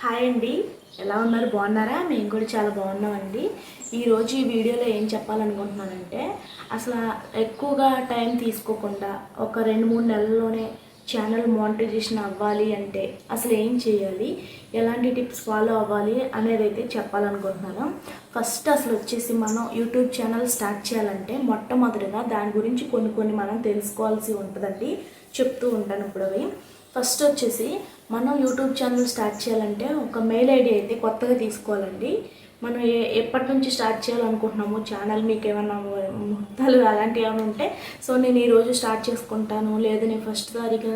Hi అండి. ఎలా ఉన్నారు? బాగున్నారా? మేము కూడా చాలా బాగున్నామండి. ఈరోజు ఈ వీడియోలో ఏం చెప్పాలనుకుంటున్నానంటే అసలు ఎక్కువగా టైం తీసుకోకుండా ఒక రెండు మూడు నెలల్లోనే ఛానల్ మానిటైజేషన్ అవ్వాలి అంటే అసలు ఏం చేయాలి? ఎలాంటి టిప్స్ ఫాలో అవ్వాలి అనేది అయితే చెప్పాలనుకుంటున్నాను. ఫస్ట్ అసలు వచ్చేసి మనం యూట్యూబ్ ఛానల్ స్టార్ట్ చేయాలంటే మొట్టమొదటిగా దాని గురించి కొన్ని కొన్ని మనం తెలుసుకోవాల్సి ఉంటుందండి. చెప్తూ ఉంటాను ఇప్పుడు అవి ఫస్ట్ వచ్చేసి మనం యూట్యూబ్ ఛానల్ స్టార్ట్ చేయాలంటే ఒక మెయిల్ ఐడి అయితే కొత్తగా తీసుకోవాలండి. మనం ఏ ఎప్పటి నుంచి స్టార్ట్ చేయాలనుకుంటున్నాము ఛానల్ మీకు ఏమైనా ముహూర్తాలు అలాంటివి ఏమైనా ఉంటే సో నేను ఈ రోజు స్టార్ట్ చేసుకుంటాను. లేదు నేను ఫస్ట్ తారీఖు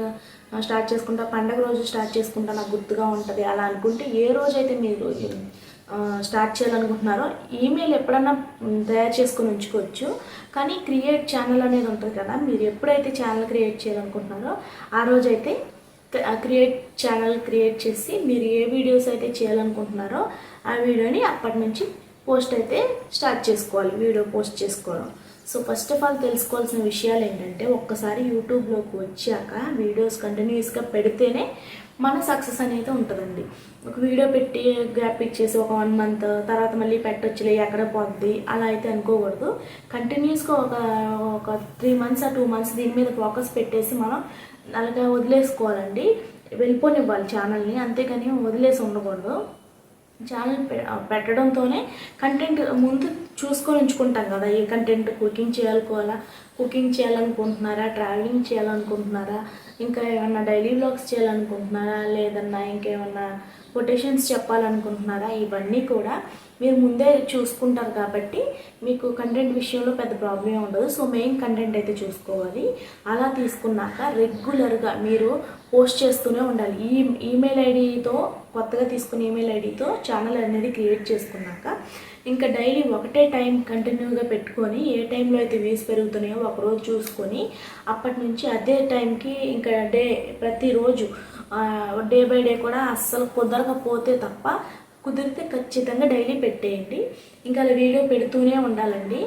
స్టార్ట్ చేసుకుంటా పండగ రోజు స్టార్ట్ చేసుకుంటా నాకు గుర్తుగా ఉంటుంది. అలా అనుకుంటే ఏ రోజైతే మీరు స్టార్ట్ చేయాలనుకుంటున్నారో ఈమెయిల్ ఎప్పుడన్నా తయారు చేసుకొని ఉంచుకోవచ్చు. కానీ క్రియేట్ ఛానల్ అనేది ఉంటుంది కదా మీరు ఎప్పుడైతే ఛానల్ క్రియేట్ చేయాలనుకుంటున్నారో ఆ రోజైతే క్రియేట్ ఛానల్ క్రియేట్ చేసి మీరు ఏ వీడియోస్ అయితే చేయాలనుకుంటున్నారో ఆ వీడియోని అప్పటి నుంచి పోస్ట్ అయితే స్టార్ట్ చేసుకోవాలి వీడియో పోస్ట్ చేసుకోవడం. సో ఫస్ట్ ఆఫ్ ఆల్ తెలుసుకోవాల్సిన విషయాలు ఏంటంటే ఒక్కసారి యూట్యూబ్లోకి వచ్చాక వీడియోస్ కంటిన్యూస్గా పెడితేనే మన సక్సెస్ అనేది ఉంటుందండి. ఒక వీడియో పెట్టి గ్యాప్ ఇచ్చేసి ఒక వన్ మంత్ తర్వాత మళ్ళీ పెట్టొచ్చులే ఎక్కడ పోద్ది? అలా అయితే అనుకోకూడదు. కంటిన్యూస్గా ఒక ఒక త్రీ మంత్స్ ఆ టూ మంత్స్ దీని మీద ఫోకస్ పెట్టేసి మనం అలాగా వదిలేసుకోవాలండి. వెళ్ళిపోనివ్వాలి ఛానల్ని అంతేకాని వదిలేసి ఉండకూడదు. ఛానల్ పె- పెట్టడంతోనే కంటెంట్ ముందు చూసుకొని ఉంచుకుంటాం కదా. ఏ కంటెంట్ కుకింగ్ చేయాలనుకోవాలా? కుకింగ్ చేయాలనుకుంటున్నారా? ట్రావెలింగ్ చేయాలనుకుంటున్నారా? ఇంకా ఏమన్నా డైలీ బ్లాగ్స్ చేయాలనుకుంటున్నారా? లేదన్నా ఇంకేమన్నా కొటేషన్స్ చెప్పాలనుకుంటున్నారా? ఇవన్నీ కూడా మీరు ముందే చూసుకుంటారు కాబట్టి మీకు కంటెంట్ విషయంలో పెద్ద ప్రాబ్లం ఉండదు. సో మెయిన్ కంటెంట్ అయితే చూసుకోవాలి. అలా తీసుకున్నాక రెగ్యులర్గా మీరు పోస్ట్ చేస్తూనే ఉండాలి. ఈ ఈమెయిల్ ఐడితో కొత్తగా తీసుకున్న ఈమెయిల్ ఐడితో ఛానల్ అనేది క్రియేట్ చేసుకున్నాక ఇంకా డైలీ ఒకటే టైం కంటిన్యూగా పెట్టుకొని ఏ టైంలో అయితే వ్యూస్ పెరుగుతున్నాయో ఒకరోజు చూసుకొని అప్పటి నుంచి అదే టైంకి ఇంకా డే ప్రతిరోజు డే బై డే కూడా అస్సలు కుదరకపోతే తప్ప కుదిరితే ఖచ్చితంగా డైలీ పెట్టేయండి. ఇంకా అలా వీడియో పెడుతూనే ఉండాలండి.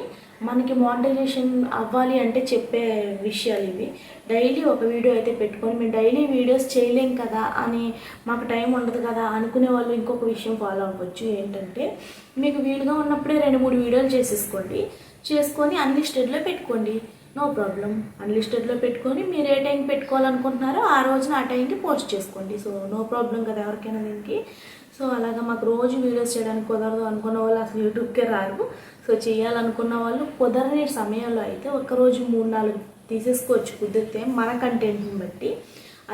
మనకి మానిటైజేషన్ అవ్వాలి అంటే చెప్పే విషయాలు ఇవి. డైలీ ఒక వీడియో అయితే పెట్టుకొని మేము డైలీ వీడియోస్ చేయలేం కదా అని మాకు టైం ఉండదు కదా అనుకునే వాళ్ళు ఇంకొక విషయం ఫాలో అవ్వచ్చు ఏంటంటే మీకు వీలుగా ఉన్నప్పుడే రెండు మూడు వీడియోలు చేసేసుకోండి. చేసుకొని అన్లిస్టెడ్లో పెట్టుకోండి. నో ప్రాబ్లం అన్లిస్టెడ్లో పెట్టుకొని మీరు ఏ టైంకి పెట్టుకోవాలనుకుంటున్నారో ఆ రోజున ఆ టైంకి పోస్ట్ చేసుకోండి. సో నో ప్రాబ్లం కదా ఎవరికైనా దీనికి. సో అలాగా మాకు రోజు వీడియోస్ చేయడానికి కుదరదు అనుకున్న వాళ్ళు అసలు యూట్యూబ్కే రారు. సో చేయాలనుకున్న వాళ్ళు కుదరని సమయంలో అయితే ఒక రోజు మూడు నాలుగు తీసేసుకోవచ్చు కుదిరితే మన కంటెంట్ని బట్టి.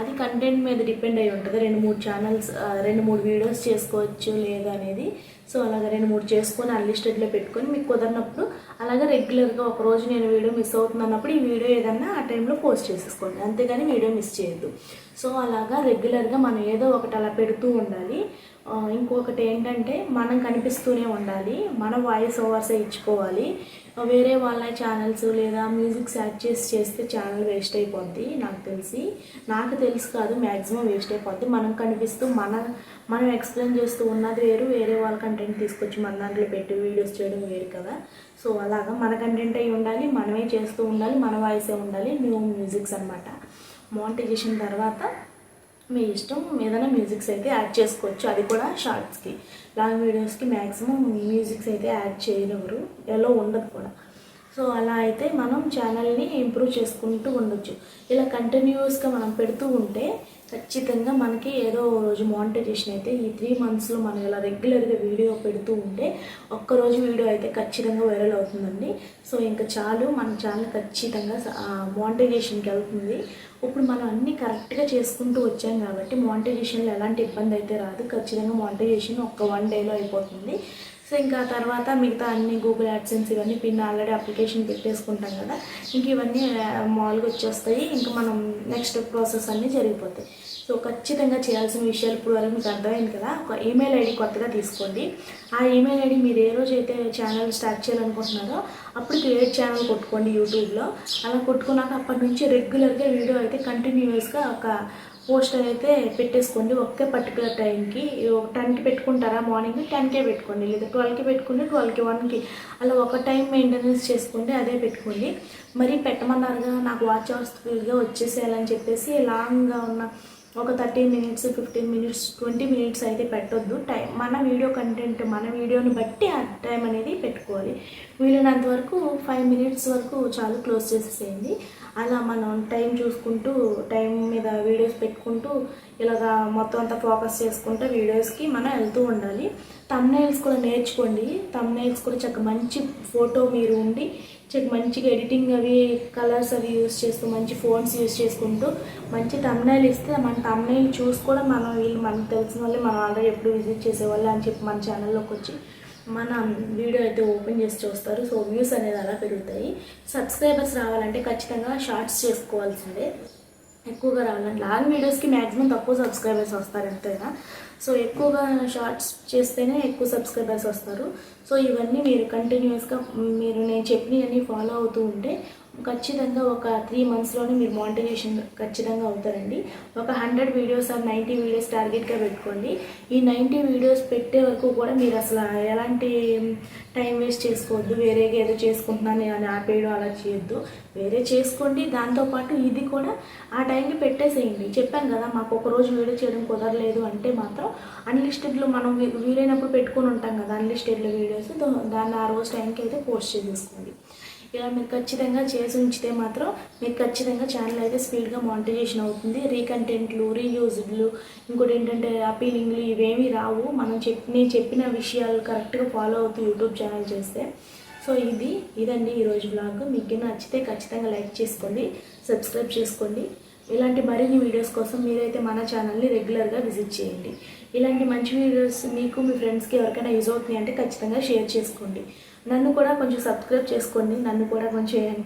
అది కంటెంట్ మీద డిపెండ్ అయి ఉంటుంది. రెండు మూడు ఛానల్స్ రెండు మూడు వీడియోస్ చేసుకోవచ్చు లేదా అనేది. సో అలాగ రెండు మూడు చేసుకొని అన్లిస్టెడ్లో పెట్టుకొని మీకు కుదరినప్పుడు అలాగే రెగ్యులర్గా ఒక రోజు నేను వీడియో మిస్ అవుతుంది అన్నప్పుడు ఈ వీడియో ఏదన్నా ఆ టైంలో పోస్ట్ చేసేసుకోండి. అంతేగాని వీడియో మిస్ చేయొద్దు. సో అలాగా రెగ్యులర్గా మనం ఏదో ఒకటి అలా పెడుతూ ఉండాలి. ఇంకొకటి ఏంటంటే మనం కనిపిస్తూనే ఉండాలి మన వాయిస్ ఓవర్స్ ఇచ్చుకోవాలి. వేరే వాళ్ళ ఛానల్స్ లేదా మ్యూజిక్స్ యాడ్ చేసి చేస్తే ఛానల్ వేస్ట్ అయిపోద్ది నాకు తెలిసి. నాకు తెలుసు కాదు మ్యాక్సిమం వేస్ట్ అయిపోద్ది. మనం కనిపిస్తూ మన మనం ఎక్స్ప్లెయిన్ చేస్తూ ఉన్నది వేరు వేరే వాళ్ళ కంటెంట్ తీసుకొచ్చి మన దాంట్లో పెట్టి వీడియోస్ చేయడం వేరు కదా. సో అలాగా మన కంటెంట్ అయి ఉండాలి మనమే చేస్తూ ఉండాలి మన వాయిసే ఉండాలి న్యూ మ్యూజిక్స్ అనమాట మానిటైజేషన్ తర్వాత మీ ఇష్టం ఏదైనా మ్యూజిక్స్ అయితే యాడ్ చేసుకోవచ్చు. అది కూడా షార్ట్స్కి లాంగ్ వీడియోస్కి మ్యాక్సిమం మ్యూజిక్స్ అయితే యాడ్ చేయనివ్వరు. ఎలా ఉండదు కూడా. సో అలా అయితే మనం ఛానల్ని ఇంప్రూవ్ చేసుకుంటూ ఉండొచ్చు. ఇలా కంటిన్యూస్గా మనం పెడుతూ ఉంటే ఖచ్చితంగా మనకి ఏదో రోజు మానిటైజేషన్ అయితే ఈ త్రీ మంత్స్లో మనం ఇలా రెగ్యులర్గా వీడియో పెడుతూ ఉంటే ఒక్కరోజు వీడియో అయితే ఖచ్చితంగా వైరల్ అవుతుందండి. సో ఇంకా చాలు మన ఛానల్ ఖచ్చితంగా మానిటైజేషన్కి వెళ్తుంది. ఇప్పుడు మనం అన్నీ కరెక్ట్గా చేసుకుంటూ వచ్చాం కాబట్టి మానిటైజేషన్లో ఎలాంటి ఇబ్బంది అయితే రాదు. ఖచ్చితంగా మానిటైజేషన్ ఒక్క వన్ డేలో అయిపోతుంది. సో ఇంకా తర్వాత మిగతా అన్ని గూగుల్ యాడ్సెన్స్ ఇవన్నీ పిన్ ఆల్రెడీ అప్లికేషన్ పెట్టేసుకుంటాం కదా ఇంక ఇవన్నీ మామూలుగా వచ్చేస్తాయి. ఇంకా మనం నెక్స్ట్ ప్రాసెస్ అన్నీ జరిగిపోతాయి. సో ఖచ్చితంగా చేయాల్సిన విషయాలు ఇప్పుడు వరకు మీకు అర్థమైంది కదా? ఒక ఈమెయిల్ ఐడి కొత్తగా తీసుకోండి. ఆ ఈమెయిల్ ఐడి మీరు ఏ రోజు అయితే ఛానల్ స్టార్ట్ చేయాలనుకుంటున్నారో అప్పుడు క్రియేట్ ఛానల్ కొట్టుకోండి యూట్యూబ్లో అలా కొట్టుకున్నాక అప్పటి నుంచి రెగ్యులర్గా వీడియో అయితే కంటిన్యూస్గా ఒక పోస్టర్ అయితే పెట్టేసుకోండి. ఒకే పర్టికులర్ టైంకి ఒక టెన్కి పెట్టుకుంటారా? మార్నింగ్ టెన్కే పెట్టుకోండి. లేదా ట్వెల్వ్కి పెట్టుకోండి ట్వెల్వ్కి వన్కి. అలా ఒక టైం మెయింటెనెన్స్ చేసుకోండి అదే పెట్టుకోండి. మరీ పెట్టమన్నారుగా నాకు వాచ్ అవర్స్ స్పీడ్గా వచ్చేసేయాలని చెప్పేసి లాంగ్గా ఉన్న ఒక thirteen minutes fifteen minutes twenty minutes అయితే పెట్టొద్దు. టైం మన వీడియో కంటెంట్ మన వీడియోని బట్టి ఆ టైం అనేది పెట్టుకోవాలి. వీలైనంత వరకు ఫైవ్ మినిట్స్ వరకు చాలు క్లోజ్ చేసేసేయండి. అలా మనం టైం చూసుకుంటూ టైం మీద వీడియోస్ పెట్టుకుంటూ ఇలాగా మొత్తం అంతా ఫోకస్ చేసుకుంటూ వీడియోస్కి మనం వెళ్తూ ఉండాలి. తమ్నైల్స్ కూడా నేర్చుకోండి. తమ్నైల్స్ కూడా చక్క మంచి ఫోటో మీరు ఉండి చక్క మంచిగా ఎడిటింగ్ అవి కలర్స్ అవి యూస్ చేస్తూ మంచి ఫోన్స్ యూస్ చేసుకుంటూ మంచి తమ్నైల్ ఇస్తే మన తమ్నైల్ చూసి కూడా మనం వీళ్ళు మనకు తెలిసిన వాళ్ళు మనం ఆల్రెడీ ఎప్పుడు విజిట్ చేసేవాళ్ళు అని చెప్పి మన ఛానల్లోకి వచ్చి మన వీడియో అయితే ఓపెన్ చేసి చూస్తారు. సో వ్యూస్ అనేది అలా పెరుగుతాయి. సబ్స్క్రైబర్స్ రావాలంటే ఖచ్చితంగా షార్ట్స్ చేసుకోవాల్సిందే. ఎక్కువగా రావాలంటే లాంగ్ వీడియోస్కి మ్యాక్సిమం తక్కువ సబ్స్క్రైబర్స్ వస్తారు ఎంతైనా. సో ఎక్కువగా షార్ట్స్ చేస్తేనే ఎక్కువ సబ్స్క్రైబర్స్ వస్తారు. సో ఇవన్నీ మీరు కంటిన్యూస్గా మీరు నేను చెప్పినవన్నీ ఫాలో అవుతూ ఉంటే ఖచ్చితంగా ఒక త్రీ మంత్స్లోనే మీరు మానిటైజేషన్ ఖచ్చితంగా అవుతారండి. ఒక hundred videos or ninety videos టార్గెట్గా పెట్టుకోండి. ఈ నైంటీ వీడియోస్ పెట్టే వరకు కూడా మీరు అసలు ఎలాంటి టైం వేస్ట్ చేసుకోవద్దు వేరేగా ఏదో చేసుకుంటున్నాను అని ఆపేయడం అలా చేయొద్దు. వేరే చేసుకోండి దాంతోపాటు ఇది కూడా ఆ టైంకి పెట్టేసేయండి. చెప్పాను కదా మాకు ఒక రోజు వీడియో చేయడం కుదరలేదు అంటే మాత్రం అన్లిస్టెడ్లో మనం వీలైనప్పుడు పెట్టుకొని ఉంటాం కదా అన్లిస్టెడ్లో వీడియోస్ దాన్ని ఆ రోజు టైంకి అయితే పోస్ట్ చేసేసుకోండి. ఇలా మీరు ఖచ్చితంగా చేసి ఉంచితే మాత్రం మీకు ఖచ్చితంగా ఛానల్ అయితే స్పీడ్గా మానిటైజేషన్ అవుతుంది. రీకంటెంట్లు రీయూజ్డ్లు ఇంకోటి ఏంటంటే అపీలింగ్లు ఇవేమీ రావు. మనం చెప్ నేను చెప్పిన విషయాలు కరెక్ట్గా ఫాలో అవుతూ యూట్యూబ్ ఛానల్ చేస్తే. సో ఇది ఇదండి ఈరోజు బ్లాగ్ మీకు నచ్చితే ఖచ్చితంగా లైక్ చేసుకోండి సబ్స్క్రైబ్ చేసుకోండి. ఇలాంటి మరిన్ని వీడియోస్ కోసం మీరైతే మన ఛానల్ని రెగ్యులర్గా విజిట్ చేయండి. ఇలాంటి మంచి వీడియోస్ మీకు మీ ఫ్రెండ్స్కి ఎవరికైనా యూజ్ అవుతున్నాయి అంటే ఖచ్చితంగా షేర్ చేసుకోండి. నన్ను కూడా కొంచెం సబ్స్క్రైబ్ చేసుకోండి నన్ను కూడా కొంచెం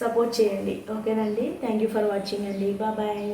సపోర్ట్ చేయండి. ఓకేనండి థ్యాంక్ యూ ఫర్ వాచింగ్ అండి. బాయ్